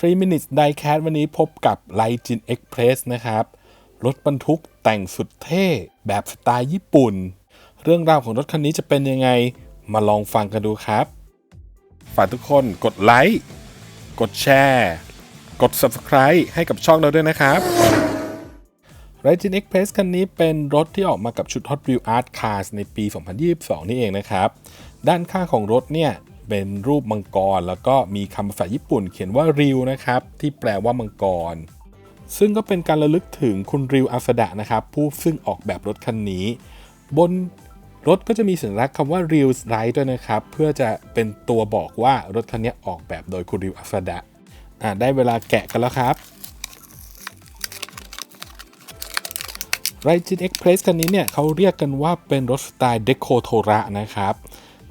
3 minutes diecast วันนี้พบกับ l i g i n Express นะครับ รถบรรทุกแต่งสุดเท่แบบสไตล์ญี่ปุ่น เรื่องราวของรถคันนี้จะเป็นยังไง มาลองฟังกันดูครับ ฝากทุกคนกดไลค์ กดแชร์ กด Subscribe ให้กับช่องเราด้วยนะครับ r i g i n Express คันนี้เป็นรถที่ออกมากับชุด Hot Wheels Art Cars ในปี 2022 นี่เองนะครับ ด้านข้างของรถเนี่ย เป็นรูปมังกร แล้วก็มีคำภาษาญี่ปุ่นเขียนว่าริวนะครับ ที่แปลว่ามังกร ซึ่งก็เป็นการระลึกถึงคุณริวอาสดะนะครับ ผู้ซึ่งออกแบบรถคันนี้ บนรถก็จะมีสัญลักษณ์คำว่า Real Right ด้วยนะครับ เพื่อจะเป็นตัวบอกว่ารถคันนี้ออกแบบโดยคุณริวอาสดะอ่าได้เวลาแกะกันแล้วครับ r i g i n Express คันนี้เนี่ยเขาเรียกกันว่าเป็นรถสไตล์ Deco t o r a นะครับ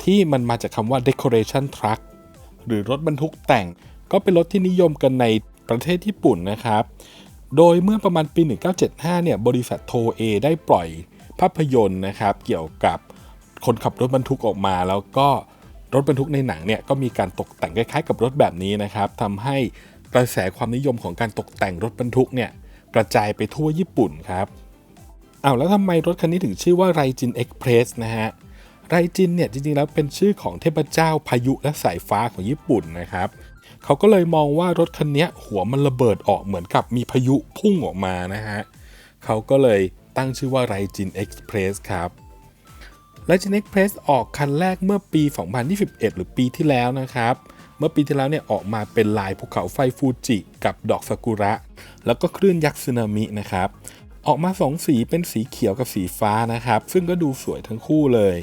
ที่มันมาจากคำว่า Decoration Truck หรือรถบรรทุกแต่ง ก็เป็นรถที่นิยมกันในประเทศญี่ปุ่นนะครับ โดยเมื่อประมาณปี 1975 เนี่ย บริษัทโทเอได้ปล่อยภาพยนตร์นะครับ เกี่ยวกับคนขับรถบรรทุกออกมา แล้วก็รถบรรทุกในหนังเนี่ยก็มีการตกแต่งคล้ายๆ กับรถแบบนี้นะครับทำให้กระแสความนิยมของการตกแต่งรถบรรทุกเนี่ยกระจายไปทั่วญี่ปุ่นครับอ้าวแล้วทำไมรถคันนี้ถึงชื่อว่าไรจินเอ็กเพรสนะฮะ ไรจินเนี่ยจริงๆแล้วเป็นชื่อของเทพเจ้าพายุและสายฟ้าของญี่ปุ่นนะครับเขาก็เลยมองว่ารถคันนี้หัวมันระเบิดออกเหมือนกับมีพายุพุ่งออกมานะฮะเขาก็เลยตั้งชื่อว่าไรจินเอ็กซ์เพรสครับไรจินเอ็กซ์เพรสออกคันแรกเมื่อปี 2021 หรือปีที่แล้วนะครับ เมื่อปีที่แล้วเนี่ยออกมาเป็นลายภูเขาไฟฟูจิ กับดอกซากุระ แล้วก็คลื่นยักษ์สึนามินะครับ ออกมาสองสีเป็นสีเขียวกับสีฟ้านะครับ ซึ่งก็ดูสวยทั้งคู่เลย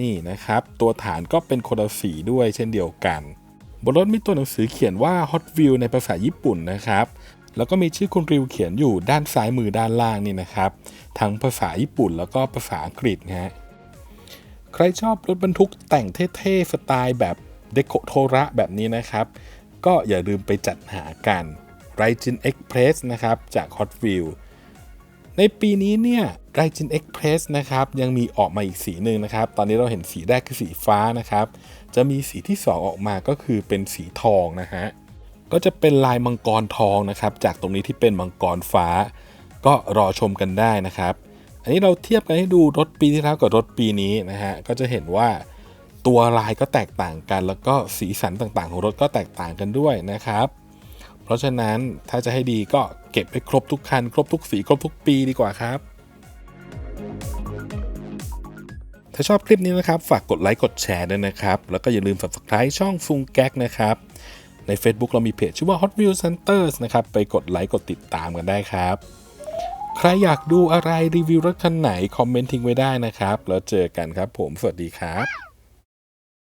นี่นะครับ ตัวฐานก็เป็นคนละสีด้วยเช่นเดียวกัน บนรถมีตัวหนังสือเขียนว่า Hot Wheel ในภาษาญี่ปุ่นนะครับ แล้วก็มีชื่อคุณริวเขียนอยู่ด้านซ้ายมือด้านล่างนี่นะครับ ทั้งภาษาญี่ปุ่นแล้วก็ภาษาอังกฤษนะฮะใครชอบรถบรรทุกแต่งเท่ๆสไตล์แบบเดโคโทระแบบนี้นะครับ ก็อย่าลืมไปจัดหากัน r i g i n Express นะครับจาก Hot Wheel ในปีนี้เนี่ย r i g i n Express นะครับยังมีออกมาอีกสีหนึ่งนะครับ ตอนนี้เราเห็นสีแรกคือสีฟ้านะครับ จะมีสีที่ 2 ออกมาก็คือเป็นสีทองนะฮะก็จะเป็นลายมังกรทองนะครับ จากตรงนี้ที่เป็นมังกรฟ้า ก็รอชมกันได้นะครับ อันนี้เราเทียบกันให้ดูรถปีที่แล้วกับรถปีนี้นะฮะก็จะเห็นว่าตัวลายก็แตกต่างกัน แล้วก็สีสันต่างๆ ของรถก็แตกต่างกันด้วยนะครับ เพราะฉะนั้นถ้าจะให้ดีก็เก็บให้ครบทุกคัน ครบทุกสี ครบทุกปีดีกว่าครับ ถ้าชอบคลิปนี้นะครับ ฝากกดไลค์กดแชร์ด้วยนะครับ แล้วก็อย่าลืม subscribe ช่องฟุงแก๊กนะครับ ใน Facebook เรามีเพจชื่อว่า Hot Wheels Centers นะครับ ไปกดไลค์กดติดตามกันได้ครับ ใครอยากดูอะไรรีวิวรถคันไหน คอมเมนต์ทิ้งไว้ได้นะครับ แล้วเจอกันครับผม สวัสดีครับ